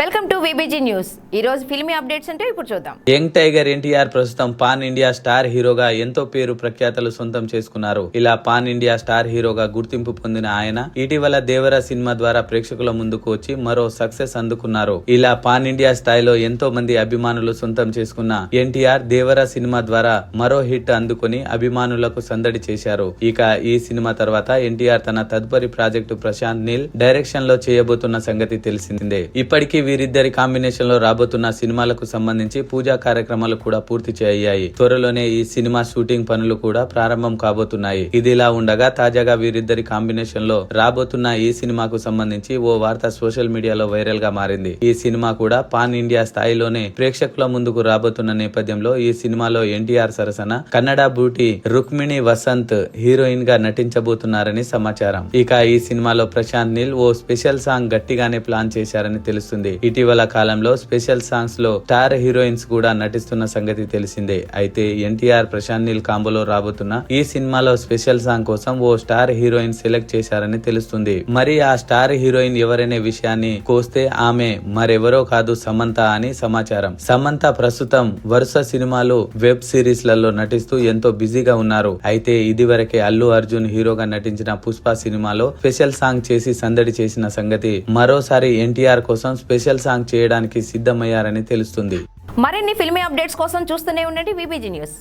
Welcome to VBG news ఈ రోజు filmy updates అంటే ఇప్పుడు చూద్దాం. యంగ్ టైగర్ ఎన్టీఆర్ ప్రస్తుతం పాన్ ఇండియా స్టార్ హీరోగా ఎంతో పేరు ప్రఖ్యాతలు సొంతం చేసుకున్నారు. ఇలా పాన్ ఇండియా స్టార్ హీరోగా గుర్తింపు పొందిన ఆయన ఇటీవల దేవర సినిమా ద్వారా ప్రేక్షకుల ముందుకు వచ్చి మరో సక్సెస్ అందుకున్నారు. ఇలా పాన్ ఇండియా స్థాయిలో ఎంతో మంది అభిమానులు సొంతం చేసుకున్న ఎన్టీఆర్ దేవర సినిమా ద్వారా మరో హిట్ అందుకుని అభిమానులకు సందడి చేశారు. ఇక ఈ సినిమా తర్వాత ఎన్టీఆర్ తన తదుపరి ప్రాజెక్టు ప్రశాంత్ నీల్ డైరెక్షన్లో చేయబోతున్న సంగతి తెలిసిందే. ఇప్పటికీ వీరిద్దరి కాంబినేషన్లో రాబోతున్న సినిమాలకు సంబంధించి పూజా కార్యక్రమాలు కూడా పూర్తి చేయాయి త్వరలోనే ఈ సినిమా షూటింగ్ పనులు కూడా ప్రారంభం కాబోతున్నాయి. ఇదిలా ఉండగా తాజాగా వీరిద్దరి కాంబినేషన్లో రాబోతున్న ఈ సినిమాకు సంబంధించి ఓ వార్త సోషల్ మీడియాలో వైరల్గా మారింది. ఈ సినిమా కూడా పాన్ ఇండియా స్థాయిలోనే ప్రేక్షకుల ముందుకు రాబోతున్న నేపథ్యంలో ఈ సినిమాలో ఎన్టీఆర్ సరసన కన్నడ బూటి రుక్మిణి వసంత్ హీరోయిన్గా నటించబోతున్నారని సమాచారం. ఇక ఈ సినిమాలో ప్రశాంత్ నీల్ ఓ స్పెషల్ సాంగ్ గట్టిగానే ప్లాన్ చేశారని తెలుస్తుంది. ఇటీవల కాలంలో స్పెషల్ సాంగ్స్లో స్టార్ హీరోయిన్స్ కూడా నటిస్తున్న సంగతి తెలిసిందే. అయితే ఎన్టీఆర్ ప్రశాంత్ నీల్ కాంబోలో రాబోతున్న ఈ సినిమాలో స్పెషల్ సాంగ్ కోసం ఓ స్టార్ హీరోయిన్ సెలెక్ట్ చేశారని తెలుస్తుంది. మరి ఆ స్టార్ హీరోయిన్ ఎవరనే విషయాన్ని కోస్తే ఆమె మరెవరో కాదు సమంత అని సమాచారం. సమంత ప్రస్తుతం వరుస సినిమాలు వెబ్ సిరీస్లలో నటిస్తూ ఎంతో బిజీగా ఉన్నారు. అయితే ఇదివరకే అల్లు అర్జున్ హీరోగా నటించిన పుష్ప సినిమాలో స్పెషల్ సాంగ్ చేసి సందడి చేసిన సంగతి మరోసారి ఎన్టీఆర్ కోసం స్పెషల్ స్పెషల్ సాంగ్ చేయడానికి సిద్ధమయ్యారని తెలుస్తుంది. మరిన్ని ఫిల్మీ అప్డేట్స్ కోసం చూస్తూనే ఉండండి విబీజీ న్యూస్